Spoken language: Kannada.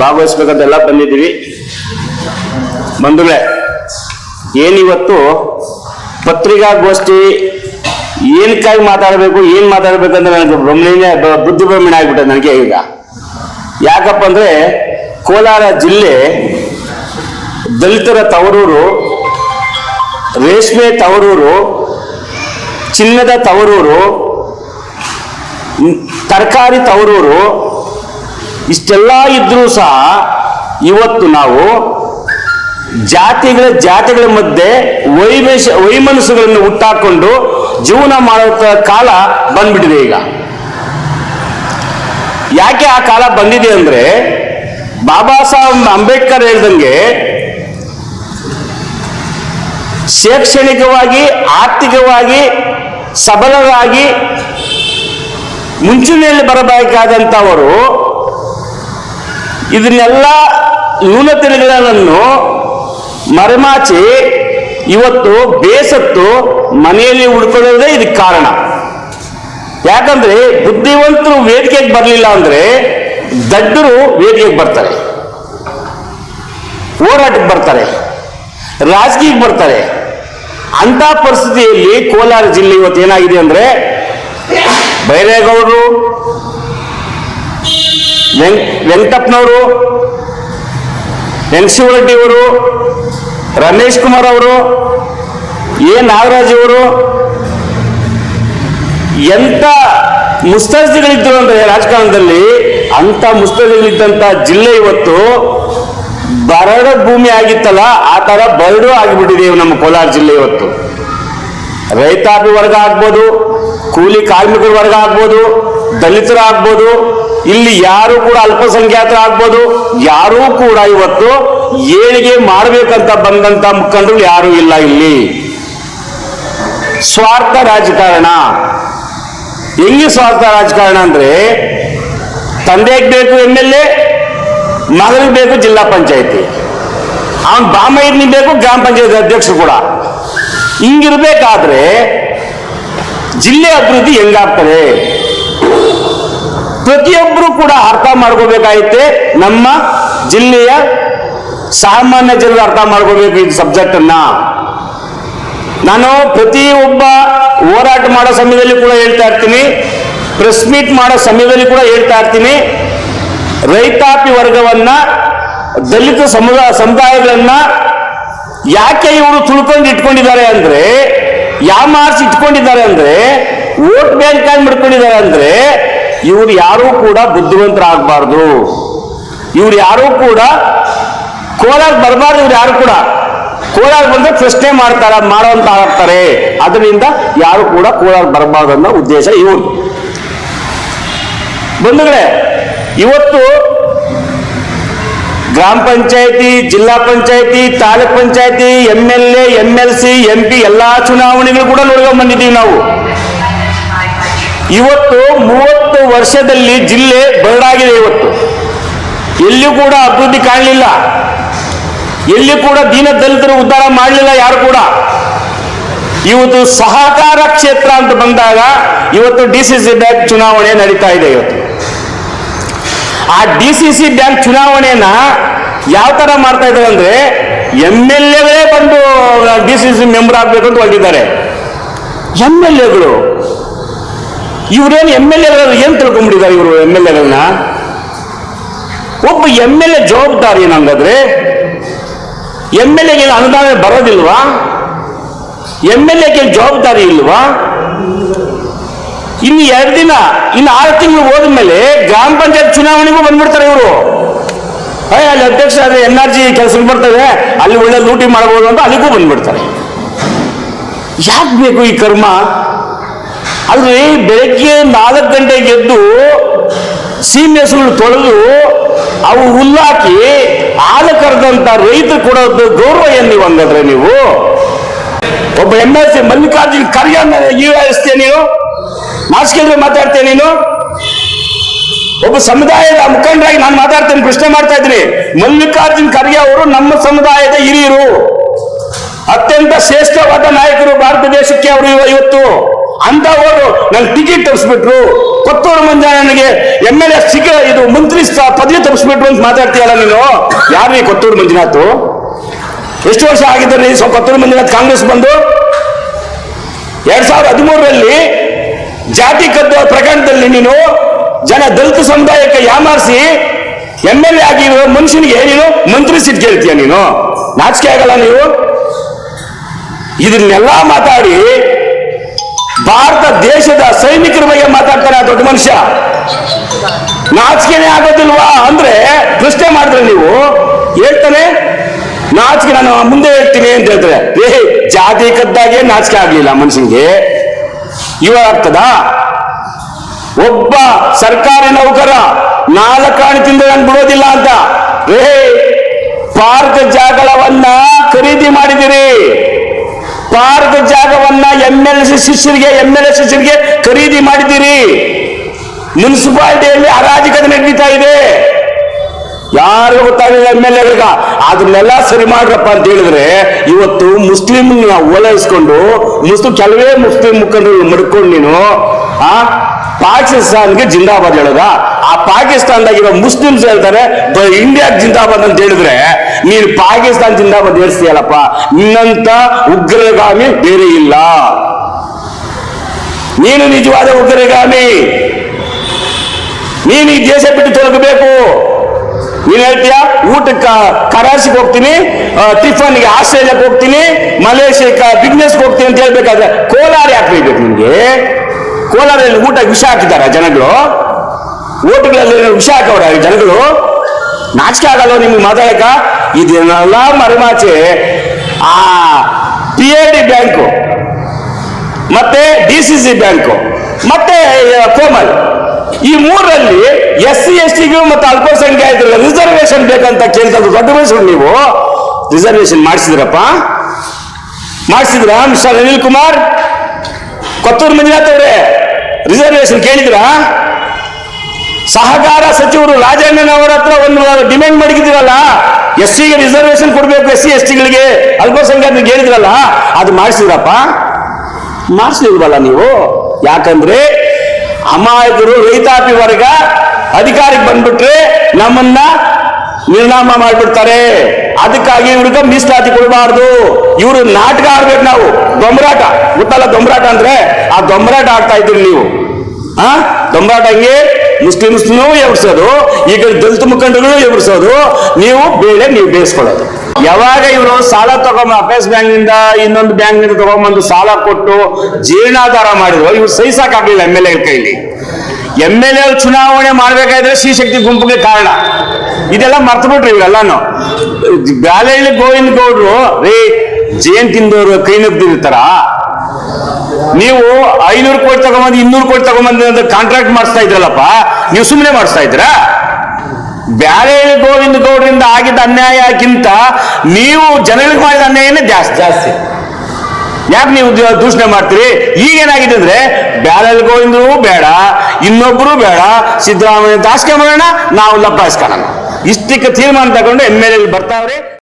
ಭಾಗವಹಿಸ್ಬೇಕಂತ ಎಲ್ಲ ಬಂದಿದ್ದೀವಿ. ಬಂಧುಗಳೇ, ಏನಿವತ್ತು ಪತ್ರಿಕಾಗೋಷ್ಠಿ ಏನಕ್ಕಾಗಿ ಮಾತಾಡಬೇಕು, ಏನು ಮಾತಾಡಬೇಕಂದ್ರೆ ನನಗೆ ಬ್ರಹ್ಮಣೆ ಬುದ್ಧಿ ಭ್ರಮಣೆ ಆಗ್ಬಿಟ್ಟೆ ನನಗೆ ಈಗ. ಯಾಕಪ್ಪ ಅಂದರೆ ಕೋಲಾರ ಜಿಲ್ಲೆ ದಲಿತರ ತವರೂರು, ರೇಷ್ಮೆ ತವರೂರು, ಚಿನ್ನದ ತವರೂರು, ತರಕಾರಿ ತವರೂರು ಇಷ್ಟೆಲ್ಲ ಇದ್ರೂ ಸಹ ಇವತ್ತು ನಾವು ಜಾತಿಗಳ ಜಾತಿಗಳ ಮಧ್ಯೆ ವೈಮೇಶ ವೈಮನಸ್ಸುಗಳನ್ನು ಹುಟ್ಟಾಕೊಂಡು ಜೀವನ ಮಾಡುವಂತ ಕಾಲ ಬಂದ್ಬಿಟ್ಟಿದೆ ಈಗ. ಯಾಕೆ ಆ ಕಾಲ ಬಂದಿದೆ ಅಂದ್ರೆ ಬಾಬಾ ಸಾಹೇಬ್ ಅಂಬೇಡ್ಕರ್ ಹೇಳ್ದಂಗೆ ಶೈಕ್ಷಣಿಕವಾಗಿ, ಆರ್ಥಿಕವಾಗಿ, ಸಬಲರಾಗಿ ಮುಂಚೂಣಿಯಲ್ಲಿ ಬರಬೇಕಾದಂಥವರು ಇದನ್ನೆಲ್ಲ ನ್ಯೂನತೆಗಳನ್ನು ಮರೆಮಾಚಿ ಇವತ್ತು ಬೇಸತ್ತು ಮನೆಯಲ್ಲಿ ಉಳ್ಕೊಳ್ಳೋದೇ ಇದಕ್ಕೆ ಕಾರಣ. ಯಾಕಂದ್ರೆ ಬುದ್ಧಿವಂತರು ವೇದಿಕೆಗೆ ಬರಲಿಲ್ಲ ಅಂದ್ರೆ ದಡ್ಡರು ವೇದಿಕೆಗೆ ಬರ್ತಾರೆ. ಹೋರಾಟಕ್ಕೆ ಬರ್ತಾರೆ. ರಾಜಕೀಯಕ್ಕೆ ಬರ್ತಾರೆ. ಅಂತ ಪರಿಸ್ಥಿತಿಯಲ್ಲಿ ಕೋಲಾರ ಜಿಲ್ಲೆ ಇವತ್ತು ಏನಾಗಿದೆ ಅಂದ್ರೆ ಬೈರೇಗೌಡರು ವೆಂಕ್ ಎನ್ ಶಿವರೆಡ್ಡಿ ಅವರು, ರಮೇಶ್ ಕುಮಾರ್ ಅವರು, ಎ. ನಾಗರಾಜ್ ಅವರು, ಎಂತ ಮುಸ್ತರ್ಜಿಗಳಿದ್ರು ಅಂದ್ರೆ ರಾಜಕಾರಣದಲ್ಲಿ ಅಂತ ಮುಸ್ತಜ್ಜಿಗಳಿದ್ದಂತ ಜಿಲ್ಲೆ ಇವತ್ತು ಬರಡ ಭೂಮಿ ಆಗಿತ್ತಲ್ಲ, ಆ ತರ ಬರಡು ಆಗಿಬಿಟ್ಟಿದೆ ನಮ್ಮ ಕೋಲಾರ ಜಿಲ್ಲೆ ಇವತ್ತು. ರೈತಾಪಿ ವರ್ಗ ಆಗ್ಬೋದು, ಕೂಲಿ ಕಾರ್ಮಿಕರ ವರ್ಗ ಆಗ್ಬೋದು, ದಲಿತರ ಆಗ್ಬೋದು ಇಲ್ಲಿ ಯಾರು ಕೂಡ ಅಲ್ಪಸಂಖ್ಯಾತರ ಆಗ್ಬೋದು, ಯಾರೂ ಕೂಡ ಇವತ್ತು ಏಳಿಗೆ ಮಾಡಬೇಕಂತ ಬಂದಂತ ಮುಖಂಡರು ಯಾರೂ ಇಲ್ಲ ಇಲ್ಲಿ. ಸ್ವಾರ್ಥ ರಾಜಕಾರಣ. ಹೆಂಗೆ ಸ್ವಾರ್ಥ ರಾಜಕಾರಣ ಅಂದ್ರೆ ತಂದೆಗೆ ಬೇಕು ಎಂ ಎಲ್ ಎ, ಮಗನಿಗೆ ಬೇಕು ಜಿಲ್ಲಾ ಪಂಚಾಯತಿ. ಅವನ್ ಬಾಮಯ್ಯನ ಬೇಕು ಗ್ರಾಮ ಪಂಚಾಯತ್ ಅಧ್ಯಕ್ಷರು ಕೂಡ. ಹಿಂಗಿರ್ಬೇಕಾದ್ರೆ ಜಿಲ್ಲೆ ಅಭಿವೃದ್ಧಿ ಹೆಂಗಾಗ್ತದೆ? ಪ್ರತಿಯೊಬ್ಬರು ಕೂಡ ಅರ್ಥ ಮಾಡ್ಕೋಬೇಕಾಯಿತೆ ನಮ್ಮ ಜಿಲ್ಲೆಯ ಸಾಮಾನ್ಯ ಜನರು ಅರ್ಥ ಮಾಡ್ಕೋಬೇಕು ಈ ಸಬ್ಜೆಕ್ಟ್ ಅನ್ನ. ನಾನು ಪ್ರತಿಯೊಬ್ಬ ಹೋರಾಟ ಮಾಡೋ ಸಮಯದಲ್ಲಿ ಕೂಡ ಹೇಳ್ತಾ ಇರ್ತೀನಿ. ಪ್ರೆಸ್ ಮೀಟ್ ಮಾಡೋ ಸಮಯದಲ್ಲಿ ಕೂಡ ಹೇಳ್ತಾ ಇರ್ತೀನಿ. ರೈತಾಪಿ ವರ್ಗವನ್ನ, ದಲಿತ ಸಮುದಾಯ ಸಮುದಾಯಗಳನ್ನ ಯಾಕೆ ಇವರು ತುಳ್ಕೊಂಡು ಇಟ್ಕೊಂಡಿದ್ದಾರೆ ಅಂದ್ರೆ, ಯಾವ ಮಾರ್ಸ್ ಇಟ್ಕೊಂಡಿದ್ದಾರೆ ಅಂದ್ರೆ, ವೋಟ್ ಬ್ಯಾಂಕ್ ಆಗಿ ಮಾಡ್ಕೊಂಡಿದ್ದಾರೆ ಅಂದ್ರೆ ಇವ್ರು ಯಾರೂ ಕೂಡ ಬುದ್ಧಿವಂತರಾಗಬಾರ್ದು. ಇವ್ರು ಯಾರೂ ಕೂಡ ಕೋಲಾರ ಬರಬಾರ್ದು ಇವ್ರು ಯಾರು ಕೂಡ. ಕೋಲಾರ ಬಂದ್ರೆ ಪ್ರಶ್ನೆ ಮಾಡ್ತಾರ ಮಾಡುವಂತ ಆಗ್ತಾರೆ. ಅದರಿಂದ ಯಾರು ಕೂಡ ಕೋಲಾರ ಬರಬಾರ್ದು ಅನ್ನೋ ಉದ್ದೇಶ ಇವ್ರು ಬಂಧುಗಳೇ, ಇವತ್ತು ಗ್ರಾಮ ಪಂಚಾಯತಿ, ಜಿಲ್ಲಾ ಪಂಚಾಯತಿ, ತಾಲೂಕ್ ಪಂಚಾಯತಿ, M L A, M L C, M P ಎಲ್ಲಾ ಚುನಾವಣೆಗಳು ಕೂಡ ನೋಡ್ಕೊಂಡ್ ಬಂದಿದ್ದೀವಿ ನಾವು. ಇವತ್ತು ಮೂವತ್ತು ವರ್ಷದಲ್ಲಿ ಜಿಲ್ಲೆ ಬರಡಾಗಿದೆ ಇವತ್ತು. ಎಲ್ಲಿಯೂ ಕೂಡ ಅಭಿವೃದ್ಧಿ ಕಾಣಲಿಲ್ಲ. ಎಲ್ಲಿ ಕೂಡ ದೀನ ದಲಿತರು ಉದ್ಧಾರ ಮಾಡಲಿಲ್ಲ ಯಾರು ಕೂಡ. ಇವತ್ತು ಸಹಕಾರ ಕ್ಷೇತ್ರ ಅಂತ ಬಂದಾಗ ಇವತ್ತು ಡಿ ಸಿ ಸಿ ಬ್ಯಾಂಕ್ ಚುನಾವಣೆ ನಡೀತಾ ಇದೆ ಇವತ್ತು. ಆ ಡಿ ಸಿ ಸಿ ಬ್ಯಾಂಕ್ ಚುನಾವಣೆಯನ್ನ ಯಾವ ತರ ಮಾಡ್ತಾ ಇದ್ದಾರೆ ಅಂದ್ರೆ ಎಂ ಎಲ್ ಎಗಳೇ ಬಂದು ಡಿ ಸಿ ಸಿ ಮೆಂಬರ್ ಆಗ್ಬೇಕು ಅಂತ ಹೊರಟಿದ್ದಾರೆ. ಎಂ ಎಲ್ ಎಗಳು ಇವರೇನು ಎಂ ಎಲ್ ಎಗಳು ಏನು ತಿಳ್ಕೊಂಡ್ಬಿಟ್ಟಿದ್ದಾರೆ ಇವರು ಎಂ ಎಲ್ ಎಗಳನ್ನ ಒಬ್ಬ ಎಂ ಎಲ್ ಎ ಜವಾಬ್ದಾರಿ ಏನಂಗಾದ್ರೆ ಎಂ ಎಲ್ ಎಗೆ ಅನುದಾನ ಬರೋದಿಲ್ವಾ? ಎಂ ಎಲ್ ಎಗೆ ಜವಾಬ್ದಾರಿ ಇಲ್ವಾ? ಇನ್ನು ಎರಡು ದಿನ, ಇನ್ನು ಆರು ತಿಂಗಳು ಹೋದ್ಮೇಲೆ ಗ್ರಾಮ ಪಂಚಾಯತ್ ಚುನಾವಣೆಗೂ ಬಂದ್ಬಿಡ್ತಾರೆ ಇವರು. ಅಯ್ಯ ಅಲ್ಲಿ ಅಧ್ಯಕ್ಷ ಎನ್ ಆರ್ ಜಿ ಕೆಲಸಕ್ಕೆ ಬರ್ತದೆ, ಅಲ್ಲಿ ಒಳ್ಳೆ ಲೂಟಿ ಮಾಡಬಹುದು ಅಂತ ಅಲ್ಲಿಗೂ ಬಂದ್ಬಿಡ್ತಾರೆ. ಯಾಕೆ ಬೇಕು ಈ ಕರ್ಮ? ಅಲ್ರಿ ಬೆಳಗ್ಗೆ ನಾಲ್ಕು ಗಂಟೆಗೆ ಎದ್ದು ಸೀಮೆಸುಗಳು ತೊಳೆದು ಅವು ಹುಲ್ಲಾಕಿ ಹಾಲು ಕರೆದಂತ ರೈತರು ಕೊಡೋದು ಗೌರವ ಏನ್ ಹಂಗಂದ್ರೆ ನೀವು. ಒಬ್ಬ M L C Mallikarjun Kharge ಈಡಾಯಿಸ್ತೀಯ ನೀನು? ನಾಚಿಕೆದ್ರೆ ಮಾತಾಡ್ತೀಯ ನೀನು? ಒಬ್ಬ ಸಮುದಾಯದ ಮುಖಂಡರಾಗಿ ನಾನು ಮಾತಾಡ್ತೇನೆ, ಪ್ರಶ್ನೆ ಮಾಡ್ತಾ ಇದ್ರಿ ಮಲ್ಲಿಕಾರ್ಜುನ್ ಖರ್ಗೆ ಅವರು ನಮ್ಮ ಸಮುದಾಯದ ಹಿರಿಯರು. ಅತ್ಯಂತ ಶ್ರೇಷ್ಠವಾದ ನಾಯಕರು ಭಾರತ ದೇಶಕ್ಕೆ ಅವರು ಇವ- ಇವತ್ತು. ಅಂತ ಅವರು ನನ್ ಟಿಕೆಟ್ ತರಿಸ್ಬಿಟ್ರು. ಕೊತ್ತೂರು ನನಗೆ ಎಂ ಎಲ್ ಎ ಸಿಕ್ಕ ಇದು ಮಂತ್ರಿ ಪದವಿ ತರಿಸ್ಬಿಟ್ರು ಅಂತ ಮಾತಾಡ್ತೀಯಲ್ಲ ನೀನು? ಯಾರು ಕೊತ್ತೂರು ಮಂಜುನಾಥ್? ಎಷ್ಟು ವರ್ಷ ಆಗಿದ್ದಾರೆ ಸ್ವಲ್ಪ ಕೊತ್ತೂರು ಮಂಜುನಾಥ್ ಕಾಂಗ್ರೆಸ್ ಬಂದು? ಎರಡ್ ಸಾವಿರದ ಹದಿಮೂರರಲ್ಲಿ ಜಾತಿ ಕದ್ದ ಪ್ರಕರಣದಲ್ಲಿ ನೀನು ಜನ ದಲಿತ ಸಮುದಾಯಕ್ಕೆ ಯಾಮಾರಿಸಿ ಎಂ ಎಲ್ ಎ ಆಗಿರೋ ಮನುಷ್ಯನಿಗೆ ನೀನು ಮಂತ್ರಿ ಸೀಟ್ ಕೇಳ್ತೀಯ ನೀನು? ನಾಚಿಕೆ ಆಗಲ್ಲ ನೀವು? ಇದನ್ನೆಲ್ಲ ಮಾತಾಡಿ ಭಾರತ ದೇಶದ ಸೈನಿಕರ ಬಗ್ಗೆ ಮಾತಾಡ್ತಾರೆ ದೊಡ್ಡ ಮನುಷ್ಯ. ನಾಚಿಕೆನೇ ಆಗೋದಿಲ್ವಾ ಅಂದ್ರೆ ಪ್ರಶ್ನೆ ಮಾಡಿದ್ರೆ ನೀವು, ಹೇಳ್ತಾನೆ. ನಾಚಿಕೆ ನಾನು ಮುಂದೆ ಹೇಳ್ತೀನಿ ಅಂತ ಹೇಳ್ತಾರೆ. ಏ, ಜಾತಿ ಕದ್ದಾಗೆ ನಾಚಿಕೆ ಆಗ್ಲಿಲ್ಲ ಮನುಷ್ಯನಿಗೆ. ಇವಾಗ ಒಬ್ಬ ಸರ್ಕಾರಿ ನೌಕರ ನಾಲ್ಕಾಣಿ ತಿಂದ ನಾನು ಬಿಡೋದಿಲ್ಲ ಅಂತ. ಏ ಪಾರ್ಕ್ ಜಾಗವನ್ನ ಖರೀದಿ ಮಾಡಿದಿರಿ. ಪಾರ್ಕ್ ಜಾಗವನ್ನ ಎಂ ಎಲ್ ಸಿ ಶಿಷ್ಯರಿಗೆ ಎಂ ಎಲ್ ಎ ಶಿಷ್ಯರಿಗೆ ಖರೀದಿ ಮಾಡಿದ್ದೀರಿ. ಮುನ್ಸಿಪಾಲಿಟಿಯಲ್ಲಿ ಅರಾಜಕತೆ ನಡೀತಾ ಇದೆ. ಯಾರು ಗೊತ್ತಾಗಲಿಲ್ಲ ಎಂ ಎಲ್ ಎಗಳಿಗ ಅದನ್ನೆಲ್ಲ ಸರಿ ಮಾಡ್ರಪ್ಪ ಅಂತ ಹೇಳಿದ್ರೆ ಇವತ್ತು ಮುಸ್ಲಿಂ ಓಲೈಸ್ಕೊಂಡು ಮುಸ್ಲಿಂ ಕೆಲವೇ ಮುಸ್ಲಿಂ ಮುಖಂಡರು ಮಡ್ಕೊಂಡು ನೀನು, ಆ, ಪಾಕಿಸ್ತಾನ್ಗೆ ಜಿಂದಾಬಾದ್ ಹೇಳೋದ? ಆ ಪಾಕಿಸ್ತಾನದಾಗಿರೋ ಮುಸ್ಲಿಮ್ಸ್ ಹೇಳ್ತಾರೆ ಇಂಡಿಯಾಗ್ ಜಿಂದಾಬಾದ್ ಅಂತ ಹೇಳಿದ್ರೆ ನೀನು ಪಾಕಿಸ್ತಾನ್ ಜಿಂದಾಬಾದ್ ಹೇಳ್ತೀಯಲ್ಲಪ್ಪ ನಿನ್ನಂತ ಉಗ್ರಗಾಮಿ ಬೇರೆ ಇಲ್ಲ. ನೀನು ನಿಜವಾದ ಉಗ್ರಗಾಮಿ. ನೀನು ಈ ದೇಶ ಬಿಟ್ಟು ತೊಲಗಬೇಕು. ನೀನ್ ಹೇಳ್ತೀಯ? ಊಟಕ್ಕೆ ಕರಾಸಿಗೆ ಹೋಗ್ತೀನಿ ಟಿಫನ್ಗೆ ಆಸ್ಟ್ರೇಲಿಯಾಕ್ಕೆ ಹೋಗ್ತೀನಿ, ಮಲೇಷ್ಯಾಕ್ಕೆ ಬಿಸ್ನೆಸ್ಗೆ ಹೋಗ್ತೀನಿ ಅಂತ ಹೇಳ್ಬೇಕಾದ್ರೆ ಕೋಲಾರ ಯಾಕೆ ಬೇಕು ನಿಮ್ಗೆ ಕೋಲಾರಲ್ಲಿ ಊಟ ವಿಷ ಹಾಕಿದಾರ ಜನಗಳು? ಊಟಗಳಲ್ಲಿ ವಿಷ ಹಾಕವ್ರ ಜನಗಳು? ನಾಚಿಕೆ ಆಗಲ್ಲ ನಿಮ್ಗೆ ಮಾತಾಡಕ? ಇದನ್ನೆಲ್ಲ ಮರೆಮಾಚೆ, ಆ ಪಿ ಎ ಡಿ ಬ್ಯಾಂಕು ಮತ್ತೆ ಡಿ ಸಿ ಸಿ ಬ್ಯಾಂಕು ಮತ್ತೆ ಕೋಮಲ್ ಈ ಮೂರಲ್ಲಿ ಎಸ್ ಸಿ ಎಸ್ ಟಿಗೂ ಮತ್ತೆ ಅಲ್ಪಸಂಖ್ಯಾತರಿಗೆ ರಿಸರ್ವೇಶನ್ ಬೇಕಂತ ಕೇಳ್ತಾ ದೊಡ್ಡ ವಯಸ್ಸು ನೀವು. ರಿಸರ್ವೇಶನ್ ಮಾಡಿಸಿದ್ರಪ್ಪ. ಮಾಡಿಸಿದ್ರ ಮಿಸ್ಟರ್ ಅನಿಲ್ ಕುಮಾರ್? ಕೊತ್ತೂರು ಮಂಜುನಾಥ್ ಅವರೇ ರಿಸರ್ವೇಶನ್ ಕೇಳಿದ್ರಾ? ಸಹಕಾರ ಸಚಿವರು ರಾಜಣ್ಣನವರ ಹತ್ರ ಒಂದು ಡಿಮ್ಯಾಂಡ್ ಮಾಡಿದ್ದೀರಲ್ಲ? ಎಸ್ ಸಿಗೆ ರಿಸರ್ವೇಶನ್ ಕೊಡಬೇಕು ಎಸ್ ಸಿ ಎಸ್ ಟಿಗಳಿಗೆ ಅಲ್ಪಸಂಖ್ಯಾತರಿಗೆ ಹೇಳಿದ್ರಲ್ಲ, ಅದು ಮಾಡಿಸಿದ್ರಪ್ಪ. ಮಾಡಿಸ್ಲಿಲ್ವಲ್ಲ ನೀವು? ಯಾಕಂದ್ರೆ ಅಮಾಯಕರು ರೈತಾಪಿ ವರ್ಗ ಅಧಿಕಾರಕ್ಕೆ ಬಂದ್ಬಿಟ್ರೆ ನಮ್ಮನ್ನ ನಿರ್ನಾಮ ಮಾಡ್ಬಿಡ್ತಾರೆ. ಅದಕ್ಕಾಗಿ ಇವ್ರಿಗೆ ಮೀಸಲಾತಿ ಕೊಡಬಾರ್ದು. ಇವರು ನಾಟಕ ಆಡ್ಬೇಕು ನಾವು. ದೊಂಬರಾಟ ಗೊತ್ತಲ್ಲ ದೊಂಬರಾಟ ಅಂದ್ರೆ? ಆ ದೊಂಬರಾಟ ಆಡ್ತಾ ಇದ್ರಿ ನೀವು. ಆ? ದೊಂಬರಾಟ ಹಂಗೆ? ಮುಸ್ಲಿಮ್ಸ್ನೂ ಎವರ್ಸೋದು ಈಗ ದಲಿತ ಮುಖಂಡರು ಎಬ್ಸೋದು ನೀವು ಬೇಳೆ ನೀವು ಬೇಯಿಸ್ಕೊಳ್ಳೋದು. ಯಾವಾಗ ಇವರು ಸಾಲ ತಗೊಂಬ ಅಪೇಸ್ ಬ್ಯಾಂಕ್ನಿಂದ ಇನ್ನೊಂದು ಬ್ಯಾಂಕ್ನಿಂದ ತಗೊಂಬಂದು ಸಾಲ ಕೊಟ್ಟು ಜೀರ್ಣಾಧಾರ ಮಾಡಿದ್ರು. ಇವ್ರು ಸಹಿಸಕ್ಕಾಗ್ಲಿಲ್ಲ ಎಂ ಎಲ್ ಎ ಕೈಲಿ. ಎಂ ಎಲ್ ಎ ಚುನಾವಣೆ ಮಾಡ್ಬೇಕಾದ್ರೆ ಶ್ರೀಶಕ್ತಿ ಗುಂಪಿಗೆ ಕಾರಣ. ಇದೆಲ್ಲ ಮರ್ತು ಬಿಟ್ರಿ ಇವೆಲ್ಲಾನು ಬ್ಯಾಲಹಳ್ಳಿ ಗೋವಿಂದ ಗೌಡ್ರು, ರೀ, ಜೇನ್ ತಿಂದವರು ಕೈ ನುಗ್ದಿರ್ತಾರ ನೀವು ಐನೂರು ಕೋಟಿ ತಗೊಂಬಂದು, ಇನ್ನೂರು ಕೋಟಿ ತಗೊಂಬಂದು ಕಾಂಟ್ರಾಕ್ಟ್ ಮಾಡಿಸ್ತಾ ಇದ್ರಲ್ಲಪ್ಪ, ನೀವು ಸುಮ್ಮನೆ ಮಾಡಿಸ್ತಾ ಇದ್ರಾ ಬ್ಯಾರೆ ಗೋವಿಂದ ಗೌಡರಿಂದ ಆಗಿದ್ದ ಅನ್ಯಾಯಕ್ಕಿಂತ ನೀವು ಜನಗಳಿಗೆ ಮಾಡಿದ ಅನ್ಯಾಯನೇ ಜಾಸ್ತಿ ಜಾಸ್ತಿ. ಯಾಕೆ ನೀವು ದೂಷಣೆ ಮಾಡ್ತೀರಿ? ಈಗೇನಾಗಿದೆ ಅಂದ್ರೆ ಬ್ಯಾರೆ ಗೋವಿಂದರು ಬೇಡ, ಇನ್ನೊಬ್ರು ಬೇಡ, ಸಿದ್ದರಾಮಯ್ಯ ದಾಸ್ಕೆ ಆಸ್ಕೆ ಮಾಡೋಣ ನಾವು ಲಬ್ಬಾಯಿಸ್ಕೊಳ್ಳೋಣ ಇಷ್ಟಕ್ಕೆ ತೀರ್ಮಾನ ತಗೊಂಡು ಎಂ ಎಲ್ ಎಲ್ ಬರ್ತಾವ್ರೆ.